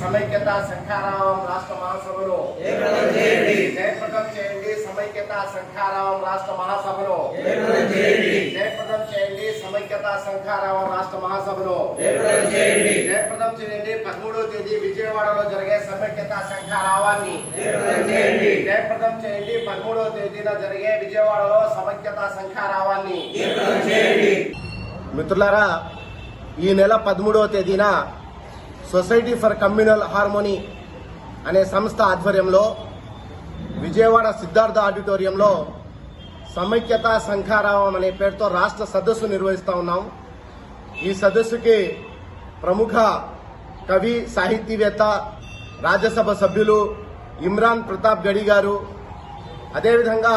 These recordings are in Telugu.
సమైక్యత శంఖారావం రాష్ట్ర మహాసభలో. జయప్రదం చేయండి సమైక్యత శంఖారావం రాష్ట్ర మహాసభలో. జయప్రదం చేయండి సమైక్యత శంఖారావం రాష్ట్ర మహాసభలో. జయప్రదం చేయండి పదమూడవ తేదీ విజయవాడలో జరిగే సమైక్యత శంఖారావాన్ని జయప్రదం చేయండి పదమూడవ తేదీన జరిగే విజయవాడలో సమైక్యత శంఖారావాన్ని మిత్రులారా ఈ నెల పదమూడవ తేదీన సొసైటీ ఫర్ కమ్యూనల్ హార్మోనీ అనే సంస్థ ఆధ్వర్యంలో విజయవాడ సిద్ధార్థ ఆడిటోరియంలో సమైక్యత శంఖారావం అనే పేరుతో రాష్ట్ర సదస్సు నిర్వహిస్తా ఉన్నాం. ఈ సదస్సుకి ప్రముఖ కవి సాహితీవేత్త రాజ్యసభ సభ్యులు ఇమ్రాన్ ప్రతాప్ గడి గారు అదేవిధంగా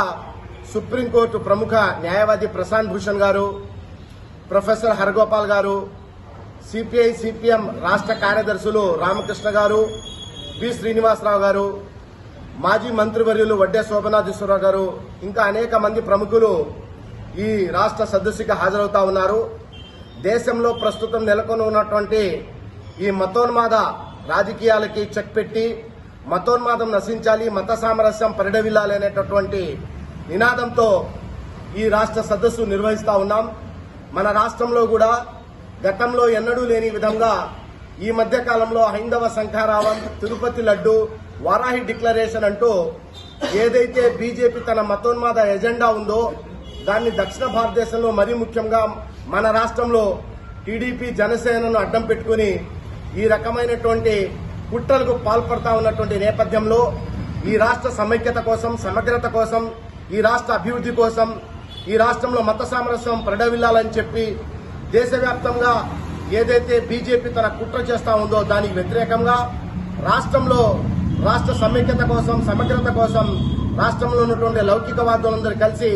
సుప్రీంకోర్టు ప్రముఖ న్యాయవాది ప్రశాంత్ భూషణ్ గారు ప్రొఫెసర్ హరగోపాల్ గారు సిపిఐ సిపిఎం రాష్ట్ర కార్యదర్శులు రామకృష్ణ గారు బి శ్రీనివాసరావు గారు మాజీ మంత్రివర్యులు వడ్డే శోభనాథేశ్వరరావు గారు ఇంకా అనేక మంది ప్రముఖులు ఈ రాష్ట్ర సదస్సుకి హాజరవుతా ఉన్నారు. దేశంలో ప్రస్తుతం నెలకొని ఉన్నటువంటి ఈ మతోన్మాద రాజకీయాలకి చెక్ పెట్టి మతోన్మాదం నశించాలి మత సామరస్యం పరిడవిల్లాలి అనేటటువంటి నినాదంతో ఈ రాష్ట్ర సదస్సు నిర్వహిస్తా ఉన్నాం. మన రాష్ట్రంలో కూడా గతంలో ఎన్నడూ లేని విధంగా ఈ మధ్య కాలంలో హైందవ శంఖారావం తిరుపతి లడ్డు వారాహి డిక్లరేషన్ అంటూ ఏదైతే బీజేపీ తన మతోన్మాద ఎజెండా ఉందో దాన్ని దక్షిణ భారతదేశంలో మరీ ముఖ్యంగా మన రాష్ట్రంలో టీడీపీ జనసేనను అడ్డం పెట్టుకుని ఈ రకమైనటువంటి కుట్రలకు పాల్పడతా ఉన్నటువంటి నేపథ్యంలో ఈ రాష్ట్ర సమైక్యత కోసం సమగ్రత కోసం ఈ రాష్ట్ర అభివృద్ధి కోసం ఈ రాష్ట్రంలో మత సామరస్యం ప్రడవిల్లాలని చెప్పి దేశవ్యాప్తంగా ఏదైతే బీజేపీ తన కుట్ర చేస్తా ఉందో దానికి వ్యతిరేకంగా రాష్ట్రంలో రాష్ట్ర సమైక్యత కోసం సమగ్రత కోసం రాష్ట్రంలో ఉన్నటువంటి లౌకికవాదులందరూ కలిసి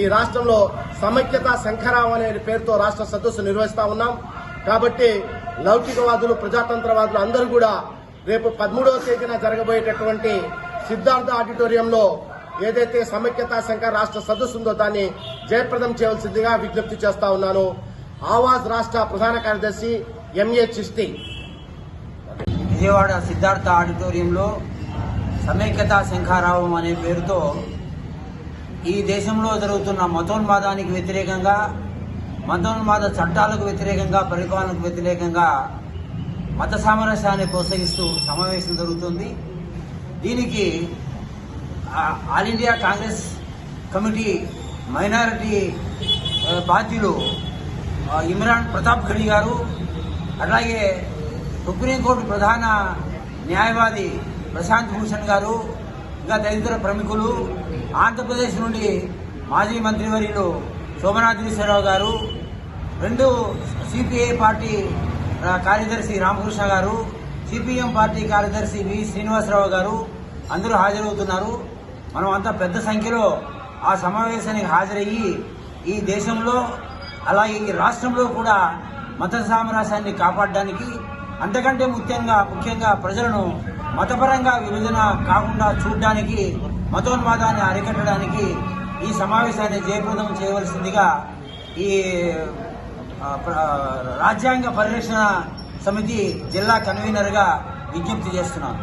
ఈ రాష్ట్రంలో సమైక్యత శంఖరావం అనే పేరుతో రాష్ట్ర సదస్సు నిర్వహిస్తా ఉన్నాం. కాబట్టి లౌకికవాదులు ప్రజాతంత్రవాదులు అందరూ కూడా రేపు పదమూడవ తేదీన జరగబోయేటటువంటి సిద్ధార్థ ఆడిటోరియంలో ఏదైతే సమైక్యతా సంఘ రాష్ట్ర సదస్సు ఉందో దాన్ని జయప్రదం చేయవలసిందిగా విజ్ఞప్తి చేస్తా ఉన్నాను. ఆవాజ్ రాష్ట్ర ప్రధాన కార్యదర్శి ఎంఏ చిస్తి విజయవాడ సిద్ధార్థ ఆడిటోరియంలో సమైక్యతా శంఖారావం అనే పేరుతో ఈ దేశంలో జరుగుతున్న మతోన్మాదానికి వ్యతిరేకంగా మతోన్మాద చట్టాలకు వ్యతిరేకంగా పరిపాలనకు వ్యతిరేకంగా మత సామరస్యాన్ని ప్రోత్సహిస్తూ సమావేశం జరుగుతుంది. దీనికి all India Congress committee minority పార్టీలు బాధ్యులు ఇమ్రాన్ ప్రతాప్ ఖడి గారు అలాగే సుప్రీంకోర్టు ప్రధాన న్యాయవాది ప్రశాంత్ భూషణ్ గారు ఇంకా తదితర ప్రముఖులు ఆంధ్రప్రదేశ్ నుండి మాజీ మంత్రివర్యులు శోభనాథేశ్వరరావు గారు రెండు సిపిఐ పార్టీ కార్యదర్శి రామకృష్ణ గారు సిపిఎం పార్టీ కార్యదర్శి వి శ్రీనివాసరావు గారు అందరూ హాజరవుతున్నారు. మనం అంతా పెద్ద సంఖ్యలో ఆ సమావేశానికి హాజరయ్యి ఈ దేశంలో అలాగే ఈ రాష్ట్రంలో కూడా మత సామరస్యాన్ని కాపాడడానికి అంతకంటే ముఖ్యంగా ముఖ్యంగా ప్రజలను మతపరంగా విభజన కాకుండా చూడడానికి మతోన్మాదాన్ని అరికట్టడానికి ఈ సమావేశాన్ని జయప్రదం చేయవలసిందిగా ఈ రాజ్యాంగ పరిరక్షణ సమితి జిల్లా కన్వీనర్గా విజ్ఞప్తి చేస్తున్నాను.